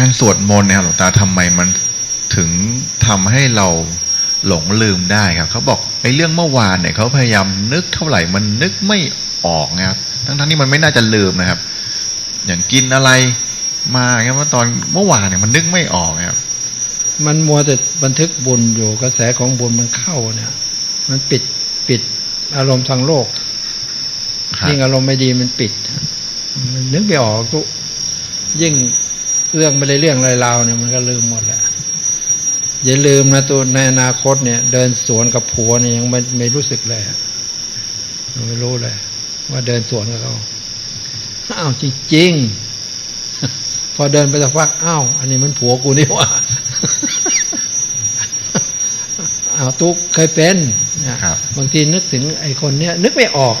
การสวดมนต์เนี่ยครับหลวงตาทำไมมันถึงทำให้เราหลงลืมได้ครับเขาบอกไอ้เรื่องเมื่อวานเนี่ยเขาพยายามนึกเท่าไหร่มันนึกไม่ออกนะครับทั้งทั้งๆที่มันไม่น่าจะลืมนะครับ อย่างกินอะไรมาครับว่าตอนเมื่อวานเนี่ยมันนึกไม่ออกครับมันมัวแต่บันทึกบุญอยู่กระแสของบุญมันเข้าเนี่ย มันปิดปิดอารมณ์ทางโลกครับยิ่งอารมณ์ไม่ดีมันปิด มันนึกไม่ออกทุกยิ่ง เรื่องไม่ได้เรื่องอะไรราวเนี่ยมันก็ลืมหมดแหละอย่าลืมนะตัวในอนาคตเนี่ย เดินสวนกับผัวเนี่ยยังไม่ไม่รู้สึกเลยอะยังไม่รู้เลย ว่าเดินสวนกับเขาอ้าวจริงๆพอเดินไปสักพักอ้าวอันนี้มันผัวกูนี่หว่าอ้าวตุ๊กเคยเป็นเนี่ยครับบางทีนึกถึงไอ้คนเนี้ยนึกไม่ออก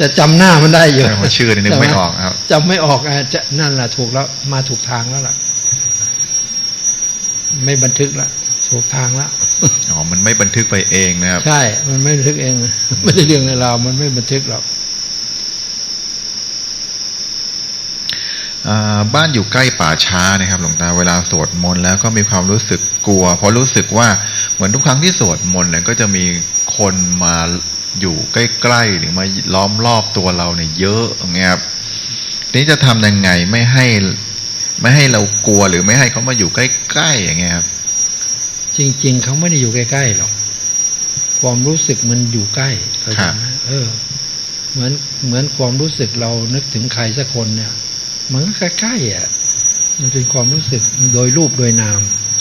โอ้จะจำหน้ามันได้อยู่แต่ว่าชื่อนี่นึกไม่ออกครับจำไม่ออกอะจะนั่นแหละถูกแล้ว มาถูกทางแล้วล่ะ ไม่บันทึกละถูกทางแล้วอ๋อมันไม่บันทึกไปเองนะครับ ใช่ มันไม่บันทึกเองไม่ได้เรื่องในราวมันไม่บันทึกหรอกอ่าบ้านอยู่ใกล้ป่าช้านะครับ หลวงตาเวลาสวดมนต์แล้วก็มีความรู้สึกกลัว เพราะรู้สึกว่าเหมือนทุกครั้งที่สวดมนต์เนี่ยก็จะมีคนมา อยู่ใกล้ๆหรือมาล้อมรอบตัวเราเนี่ยเยอะอย่างเงี้ยครับทีนี้จะทำยังไงไม่ให้ไม่ให้เรากลัวหรือไม่ให้เขามาอยู่ใกล้ๆอย่างเงี้ยครับ จริง ๆเขาไม่ได้อยู่ใกล้ๆหรอกความรู้สึกมันอยู่ใกล้เข้าใจไหมเออ เหมือนเหมือนความรู้สึกเรานึกถึงใครสักคนเนี่ยมันก็ใกล้ๆอะมันเป็นความรู้สึกโดยรูปโดยนาม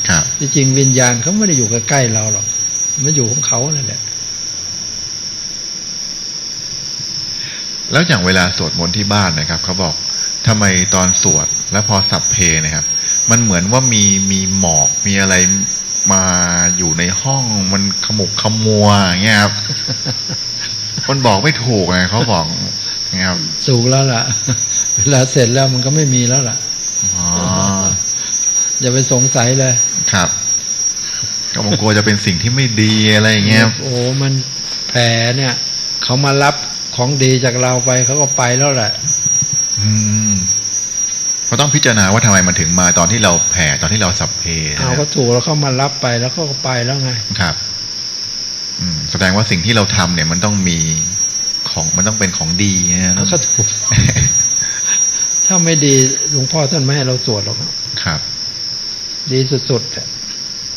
ครับจริงๆวิญญาณเขาไม่ได้อยู่ใกล้ๆเราหรอกมันอยู่ของเขานั่นแหละ แล้วอย่างเวลาสวดมนต์ที่บ้านนะครับเขาบอกทำไมตอนสวดแล้วพอสับเพนะครับ มันเหมือนว่ามีมีหมอกมีอะไรมาอยู่ในห้องมันขมุกขมัวอย่างเงี้ยครับมันบอกไม่ถูกไงเขาบอกอย่างเงี้ยครับสูงแล้วล่ะ เวลาเสร็จแล้วมันก็ไม่มีแล้วล่ะอ๋ออย่าไปสงสัยเลยครับก็ผมกลัวจะเป็นสิ่งที่ไม่ดีอะไรอย่างเงี้ยครับโอ้มันแผลเนี่ยเขามารับ ของดีจากเราไปเขาก็ไปแล้วแหละ อืมเราต้องพิจารณาว่าทำไมมันถึงมาตอนที่เราแผ่ตอนที่เราสับเพเอานะคก็รับถูกแล้วเขามารับไปแล้วเขาก็ไปแล้วไง ครับ อืม แสดงว่าสิ่งที่เราทำเนี่ย มันต้องมีของมันต้องเป็นของดีนะแล้วก็ถูก ถ้าไม่ดีหลวงพ่อท่านไม่ให้เราสวดหรอกครับ ดีสุดๆอะ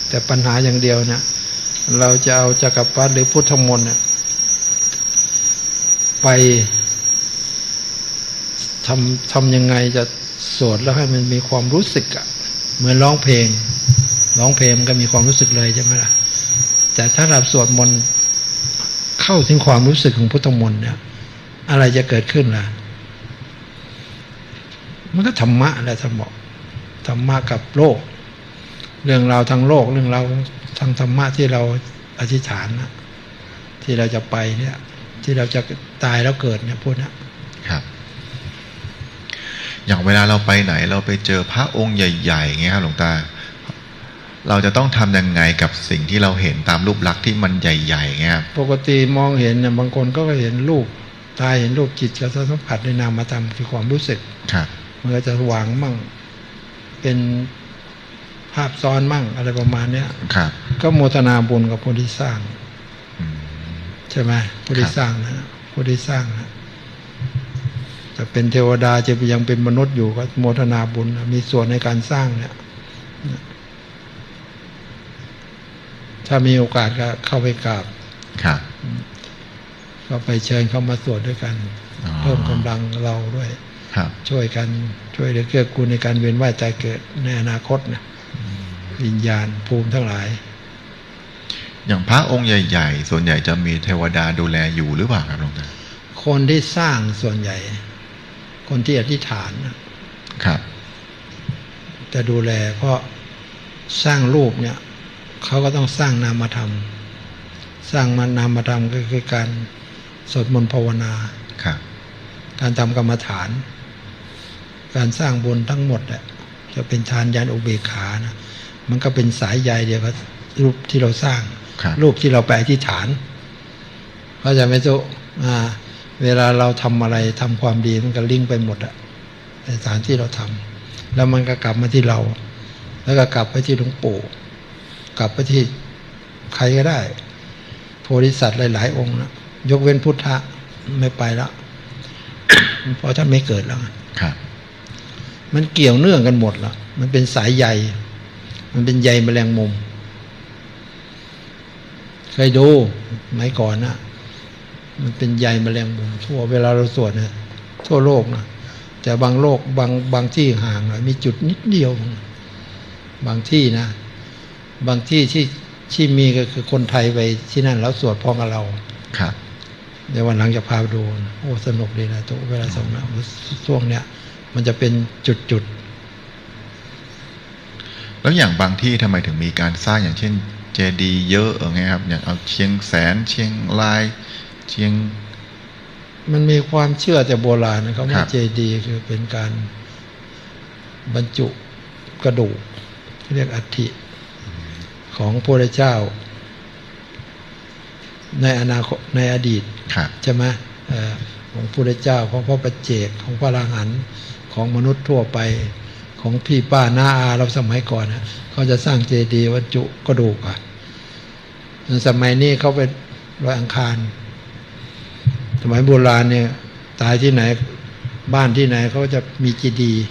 แต่ปัญหาอย่างเดียวนะเราจะเอาจักรพรรดิหรือพุทธมนต์เนี่ย ไปทำทำยังไงจะสวดแล้วให้มันมีความรู้สึกอะเหมือนร้องเพลง ร้องเพลงก็มีความรู้สึกเลยใช่ไหมล่ะ แต่ถ้าเราสวดมนต์เข้าถึงความรู้สึกของพุทธมนต์เนี่ย อะไรจะเกิดขึ้นล่ะ มันก็ธรรมะแหละท่านบอกธรรมะกับโลก เรื่องราวทางโลก เรื่องราวทางธรรมะที่เราอธิษฐานนะที่เราจะไปเนี่ย ที่เราจะตายแล้วเกิดเนี่ยพวกเนี้ยครับ อย่างเวลาเราไปไหน เราไปเจอพระองค์ใหญ่ๆอย่างเงี้ยครับหลวงตา เราจะต้องทำยังไงกับสิ่งที่เราเห็นตามรูปลักษณ์ที่มันใหญ่ๆอย่างเงี้ยครับปกติมองเห็นเนี่ยบางคนก็เห็นรูปตาเห็นรูปจิตจะสัมผัสในนามธรรมคือความรู้สึกครับมันก็จะหวังมั่ง เป็นภาพซ้อนมั่งอะไรประมาณเนี้ยครับ ก็โมทนาบุญกับผู้ที่สร้างอืม ใช่ไหมผู้ที่ครับสร้างนะผู้ที่สร้างนะจะเป็นเทวดาจะยังเป็นมนุษย์อยู่ก็โมทนาบุญนะมีส่วนในการสร้างเนี่ย ถ้ามีโอกาสก็เข้าไปกราบครับก็ไปเชิญเข้ามาสวดด้วยกันอ๋อเพิ่มกำลังเราด้วยครับช่วยกันช่วยเหลือเกื้อกูลในการเวียนว่ายตายเกิดในอนาคตนะวิญญาณภูมิทั้งหลาย อย่างพระองค์ใหญ่ ๆ ส่วนใหญ่จะมีเทวดาดูแลอยู่หรือเปล่าครับหลวงตาคนที่สร้างส่วนใหญ่ คนที่อธิษฐานน่ะครับ จะดูแล เพราะสร้างรูปเนี่ยเขาก็ต้องสร้างนามธรรม สร้างมันนามธรรมก็คือการสวดมนต์ภาวนาครับการทำกรรมฐาน การสร้างบุญทั้งหมดอะจะเป็นทานยานอุเบกขานะมันก็เป็นสายใยเดียวกับรูปที่เราสร้างค รับรูปที่เราไปอธิษฐานเข้าใจไหมจุอ่า เวลาเราทำอะไรทำความดีมันก็ลิงก์ไปหมดอะในสถานที่เราทแล้วมันก็กลับมาที่เรา แล้วก็กลับไปที่หลวงปู่ กลับไปที่ใครก็ได้โพธิสัตว์หลาย ๆ องค์นะยกเว้นพุทธะไม่ไปแล้วเพราะท่านไม่เกิดแล้วไงครับมันเกี่ยวเนื่องกันหมดละมันเป็นสายใย มันเป็นใยแมลงมุม เคยดูไหมก่อนนะมันเป็นใยแมลงมุมทั่วเวลาเราสวดเนี่ยทั่วโลกนะแต่บางโลกบางบางที่ห่างหน่อยมีจุดนิดเดียว บางที่นะ บางที่ที่ที่มีก็คือคนไทยไปที่นั่นแล้วสวดพร้อมกับเราครับเดี๋ยววันหลังจะพาไปดูนะโอ้สนุกดีนะตัวเวลาสงนะช่วงเนี้ยมันจะเป็นจุดจุดแล้วอย่างบางที่ทำไมถึงมีการสร้างอย่างเช่น เจดีย์เยอะอย่างเงี้ยครับอย่างเอาเชียงแสนเชียงราย เชียงๆมันมีความเชื่อแต่โบราณนะครับครัว่าบเจดีย์คือเป็นการบรรจุกระดูกเรียกอัฐิของพระเจ้า ในอนาคตในอดีตครับใช่ไหมเอ่อของพระเจ้าของพระปัจเจกของพระอราหันต์ของมนุษย์ทั่วไป ของพี่ป้าน้าอาเราสมัยก่อนนะเขาจะสร้างเจดีย์วัจุกระดูกอะสมัยนี้เขาเป็นลอยอังคาร สมัยโบราณเนี่ย ตายที่ไหนบ้านที่ไหนเขาจะมีเจดีย์